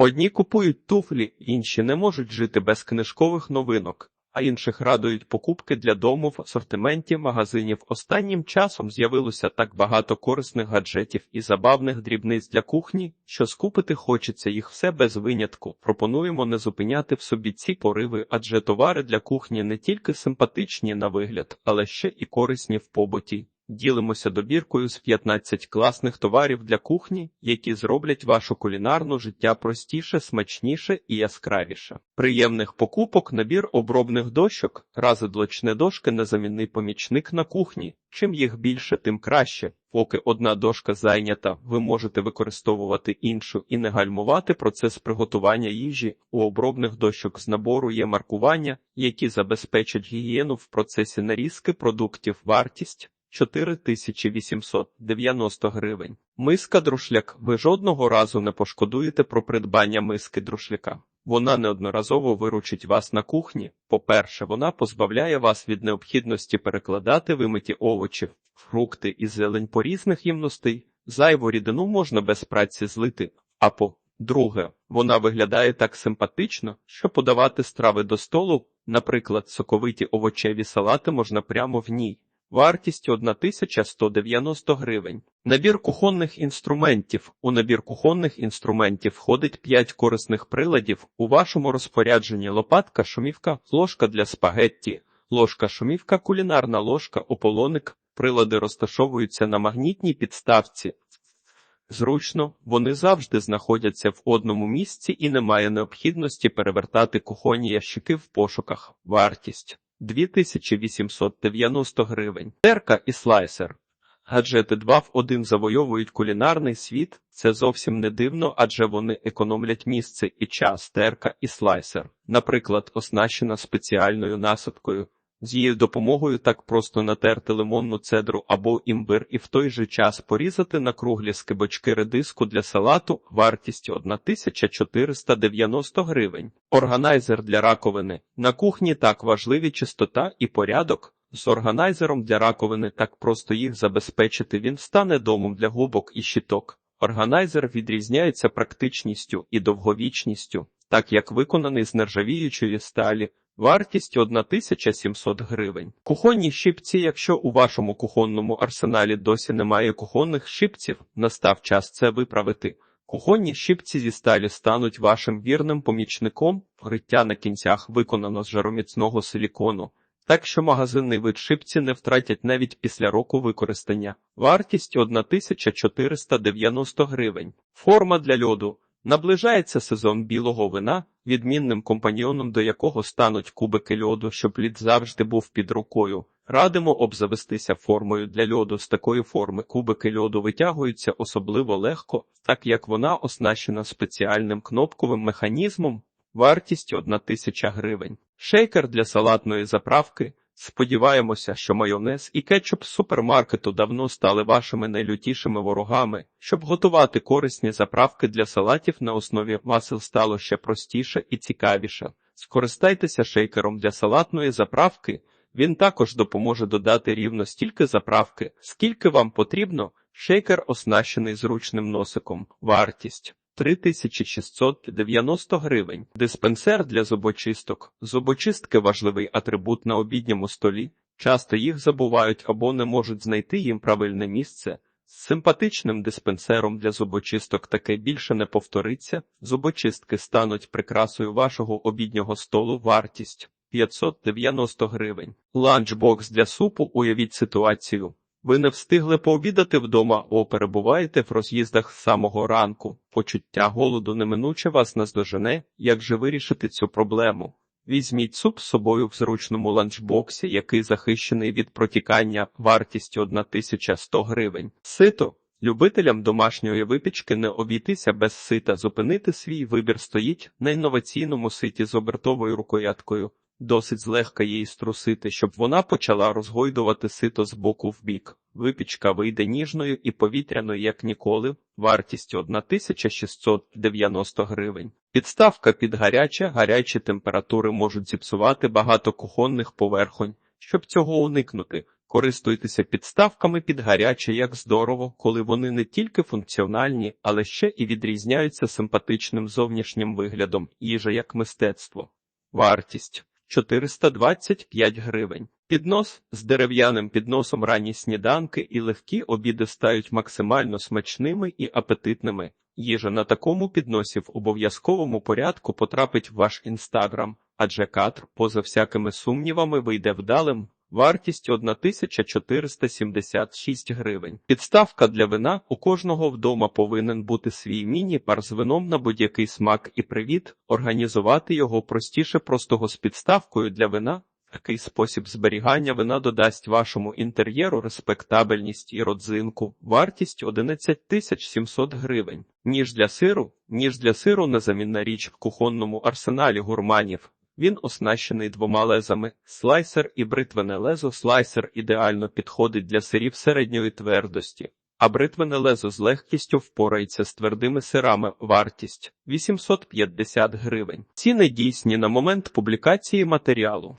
Одні купують туфлі, інші не можуть жити без книжкових новинок, а інших радують покупки для дому в асортименті магазинів. Останнім часом з'явилося так багато корисних гаджетів і забавних дрібниць для кухні, що скупити хочеться їх все без винятку. Пропонуємо не зупиняти в собі ці пориви, адже товари для кухні не тільки симпатичні на вигляд, але ще і корисні в побуті. Ділимося добіркою з 15 класних товарів для кухні, які зроблять вашу кулінарну життя простіше, смачніше і яскравіше. Приємних покупок, набір обробних дощок, разодлочне дошки незамінний помічник на кухні. Чим їх більше, тим краще. Поки одна дошка зайнята, ви можете використовувати іншу і не гальмувати процес приготування їжі. У обробних дощок з набору є маркування, які забезпечать гігієну в процесі нарізки продуктів. Вартість 4890 гривень. Миска друшляк. Ви жодного разу не пошкодуєте про придбання миски друшляка. Вона неодноразово виручить вас на кухні. По-перше, вона позбавляє вас від необхідності перекладати вимиті овочі, фрукти і зелень по різних їмностей. Зайву рідину можна без праці злити. А по друге, вона виглядає так симпатично, що подавати страви до столу, наприклад, соковиті овочеві салати можна прямо в ній. Вартість 1190 гривень. Набір кухонних інструментів. У набір кухонних інструментів входить 5 корисних приладів. У вашому розпорядженні лопатка, шумівка, ложка для спагетті, ложка шумівка, кулінарна ложка, ополоник. Прилади розташовуються на магнітній підставці. Зручно, вони завжди знаходяться в одному місці і немає необхідності перевертати кухонні ящики в пошуках. Вартість 2890 гривень. Терка і слайсер. Гаджети 2 в 1 завойовують кулінарний світ. Це зовсім не дивно, адже вони економлять місце і час. Терка і слайсер, наприклад, оснащена спеціальною насадкою. З її допомогою так просто натерти лимонну цедру або імбир і в той же час порізати на круглі скибочки редиску для салату вартістю 1490 гривень. Органайзер для раковини. На кухні так важливі чистота і порядок. З органайзером для раковини так просто їх забезпечити він стане домом для губок і щиток. Органайзер відрізняється практичністю і довговічністю, так як виконаний з нержавіючої сталі. Вартість 1700 гривень. Кухонні щипці, якщо у вашому кухонному арсеналі досі немає кухонних щипців, настав час це виправити. Кухонні щипці зі сталі стануть вашим вірним помічником, гриття на кінцях виконано з жароміцного силікону, так що магазинний вид щипці не втратять навіть після року використання. Вартість 1490 гривень. Форма для льоду. Наближається сезон білого вина, відмінним компаньйоном до якого стануть кубики льоду, щоб лід завжди був під рукою. Радимо обзавестися формою для льоду з такої форми. Кубики льоду витягуються особливо легко, так як вона оснащена спеціальним кнопковим механізмом. Вартість 1000 гривень. Шейкер для салатної заправки. Сподіваємося, що майонез і кетчуп супермаркету давно стали вашими найлютішими ворогами. Щоб готувати корисні заправки для салатів на основі масел стало ще простіше і цікавіше. Скористайтеся шейкером для салатної заправки. Він також допоможе додати рівно стільки заправки, скільки вам потрібно. Шейкер оснащений зручним носиком. Вартість 3690 гривень. Диспенсер для зубочисток. Зубочистки важливий атрибут на обідньому столі. Часто їх забувають або не можуть знайти їм правильне місце. З симпатичним диспенсером для зубочисток таке більше не повториться. Зубочистки стануть прикрасою вашого обіднього столу. Вартість 590 гривень. Ланчбокс для супу. Уявіть ситуацію. Ви не встигли пообідати вдома, або перебуваєте в роз'їздах з самого ранку. Почуття голоду неминуче вас наздожене, як же вирішити цю проблему. Візьміть суп з собою в зручному ланчбоксі, який захищений від протікання вартістю 1100 гривень. Сито. Любителям домашньої випічки не обійтися без сита, зупинити свій вибір стоїть на інноваційному ситі з обертовою рукояткою. Досить злегка її струсити, щоб вона почала розгойдувати сито з боку в бік. Випічка вийде ніжною і повітряною, як ніколи, вартістю 1690 гривень. Підставка під гаряче, гарячі температури можуть зіпсувати багато кухонних поверхонь. Щоб цього уникнути, Користуйтеся підставками під гаряче, як здорово, коли вони не тільки функціональні, але ще і відрізняються симпатичним зовнішнім виглядом, їжа як мистецтво. Вартість 425 гривень. Піднос з дерев'яним підносом ранні сніданки і легкі обіди стають максимально смачними і апетитними. Їжа на такому підносі в обов'язковому порядку потрапить в ваш інстаграм, адже кадр, поза всякими сумнівами, вийде вдалим. Вартість 1476 гривень. Підставка для вина у кожного вдома повинен бути свій міні-бар з вином на будь-який смак і привіт. Організувати його простіше простого з підставкою для вина. Такий спосіб зберігання вина додасть вашому інтер'єру респектабельність і родзинку. Вартість 11 700 гривень. Ніж для сиру. Ніж для сиру незамінна річ в кухонному арсеналі гурманів. Він оснащений двома лезами. Слайсер і бритвене лезо. Слайсер ідеально підходить для сирів середньої твердості, а бритвене лезо з легкістю впорається з твердими сирами. Вартість 850 гривень. Ціни дійсні на момент публікації матеріалу.